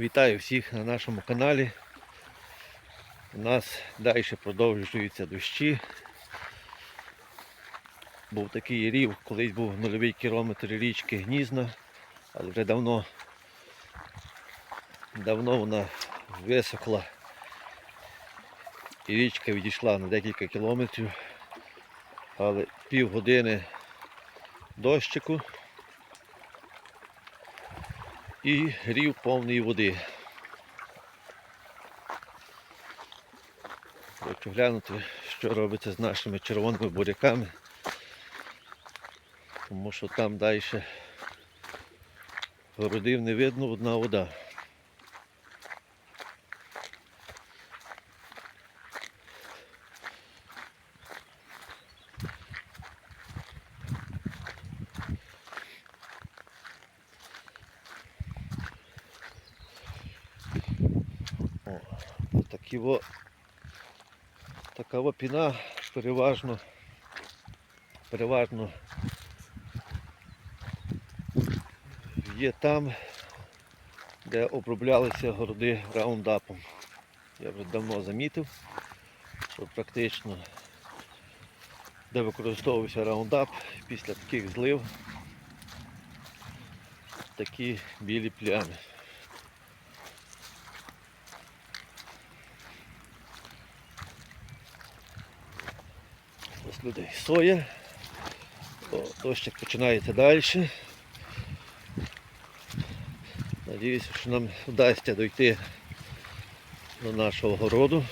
Вітаю всіх на нашому каналі. У нас далі продовжуються дощі. Був такий рів, колись був нульовий кілометр річки Гнізна, але вже давно, давно вона висохла і річка відійшла на декілька кілометрів, але півгодини дощику і рів повний води. Хочу глянути, що робиться з нашими червоними буряками, тому що там далі городив не видно одна вода. О, такі во, така во піна переважно, переважно є там, де оброблялися городи раундапом. Я вже давно замітив, що практично де використовувався раундап після таких злив такі білі плями. Ось людей соя. О, дощик починається далі. Надіюся, що нам вдасться дойти до нашого городу.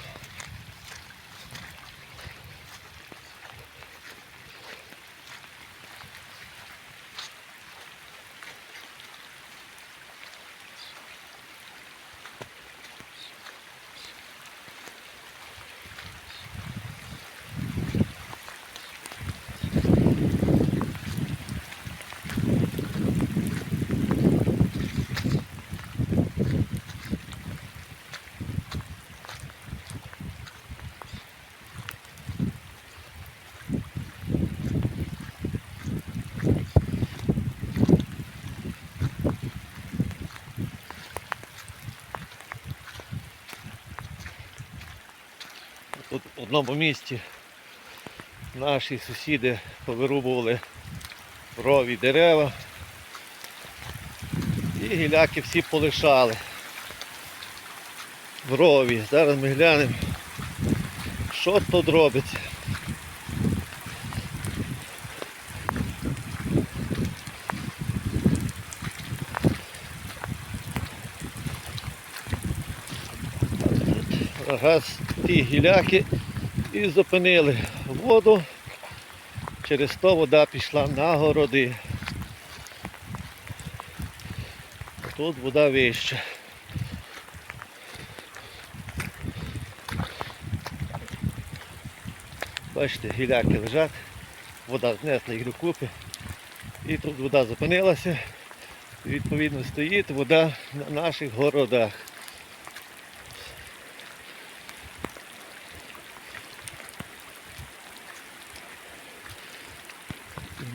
В одному місці наші сусіди повирубували рові дерева і гіляки всі полишали в рові. Зараз ми глянемо, що тут робиться. Раз ті гіляки і зупинили воду. Через то вода пішла на городи. Тут вода вища. Бачите, гіляки лежать, вода знесла їх докупи. І тут вода зупинилася. Відповідно стоїть вода на наших городах.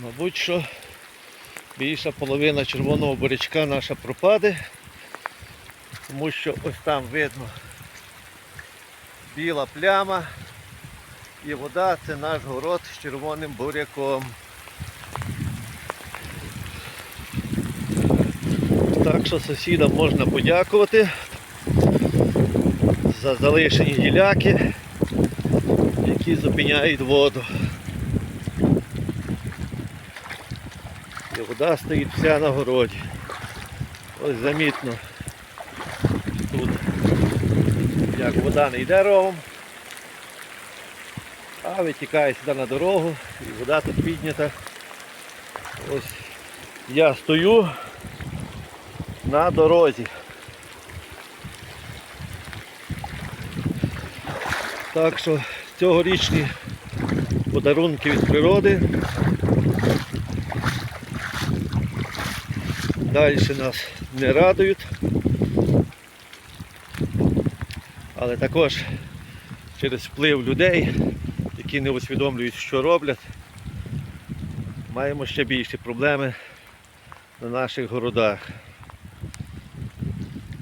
Мабуть, що більша половина червоного бурячка наша пропаде, тому що ось там видно біла пляма і вода це наш город з червоним буряком. Так що сусідам можна подякувати за залишені гіляки, які зупиняють воду. І вода стоїть вся на городі. Ось замітно тут, як вода не йде ровом, а витікає сюди на дорогу і вода тут піднята. Ось я стою на дорозі. Так що цьогорічні подарунки від природи Далі нас не радують. Але також через вплив людей, які не усвідомлюють, що роблять, маємо ще більші проблеми на наших городах.